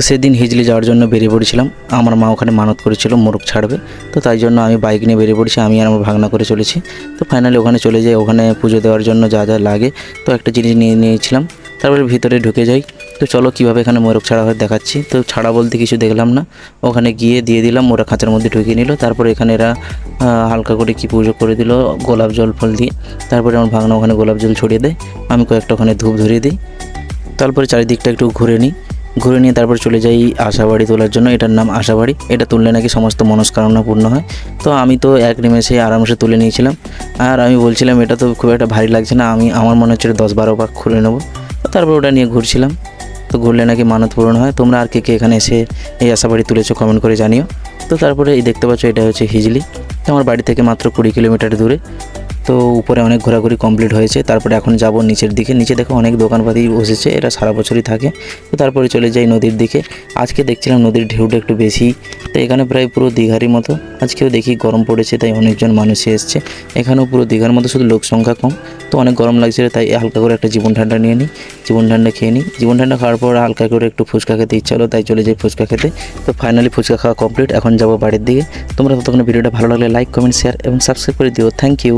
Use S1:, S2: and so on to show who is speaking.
S1: তো সেদিন হিজলি যাওয়ার জন্য বেরিয়ে পড়েছিলাম। আমার মা ওখানে মানত করেছিল, মোরগ ছাড়বে। তো তাই জন্য আমি বাইক নিয়ে বেরিয়ে পড়েছি, আমি আর আমার ভাগনা করে চলেছি। তো ফাইনালি ওখানে চলে যাই, ওখানে পুজো দেওয়ার জন্য যা যা লাগে। তো একটা জিনিস নিয়ে নিয়েছিলাম, তারপরে ভিতরে ঢুকে যাই। তো চলো কীভাবে এখানে মোরগ ছাড়া হয় দেখাচ্ছি। তো ছাড়া বলতে কিছু দেখলাম না। ওখানে গিয়ে দিয়ে দিলাম, ওরা খাঁচার মধ্যে ঢুকিয়ে নিল। তারপরে এখানে এরা হালকা করে কি পুজো করে দিল, গোলাপ জল ফল দিয়ে। তারপরে আমার ভাগনা ওখানে গোলাপ জল ছড়িয়ে দেয়। আমি কয়েকটা ওখানে ধূপ ধরিয়ে দিই। তারপরে চারিদিকটা একটু ঘুরে নিই। ঘুরে নিয়ে তারপর চলে যাই আশাবাড়ি তোলার জন্য। এটার নাম আশাবাড়ি। এটা তুললে নাকি সমস্ত মনস্কামনা পূর্ণ হয়। তো আমি তো এক নিমেষে আরামসে তুলে নিয়েছিলাম। আর আমি বলছিলাম, এটা তো খুব একটা ভারী লাগছে না। আমি, আমার মনে হচ্ছে দশ বারো পাক খুলে নেব। তারপর ওটা নিয়ে ঘুরছিলাম। তো ঘুরলে নাকি মানত পূরণ হয়। তোমরা আর কে কে এখানে এসে এই আশাবাড়ি তুলেছো কমেন্ট করে জানিও। তো তারপরে এই দেখতে পাচ্ছ, এটা হচ্ছে হিজলি। আমার বাড়ি থেকে মাত্র কুড়ি কিলোমিটার দূরে। তো উপরে অনেক ঘোরাঘুরি কমপ্লিট হয়েছে। তারপরে এখন যাব নিচের দিকে। নিচে দেখো অনেক দোকানপাতি বসেছে এটা সারা বছরই থাকে। তো তারপরে চলে যাই নদীর দিকে। আজকে দেখছিলাম নদীর ঢেউটা একটু বেশি। তো এখানে প্রায় পুরো দীঘারই মতো। আজকেও দেখি গরম পড়েছে, তাই অনেকজন মানুষই এসছে। এখানেও পুরো দীঘার মতো, শুধু লোক সংখ্যা কম। তো অনেক গরম লাগছিল, তাই হালকা করে একটা জীবন ঠান্ডা নিয়ে নিই। জীবন ঠান্ডা খেয়ে নিই। জীবন ঠান্ডা খাওয়ার পর হালকা করে একটু ফুচকা খেতে ইচ্ছা হলো, তাই চলে যাই ফুচকা খেতে। তো ফাইনালি ফুচকা খাওয়া কমপ্লিট এখন যাব বাড়ির দিকে। তোমরা ততক্ষণ ভিডিওটা ভালো লাগলে লাইক কমেন্ট শেয়ার এবং সাবস্ক্রাইব করে দিও। Thank you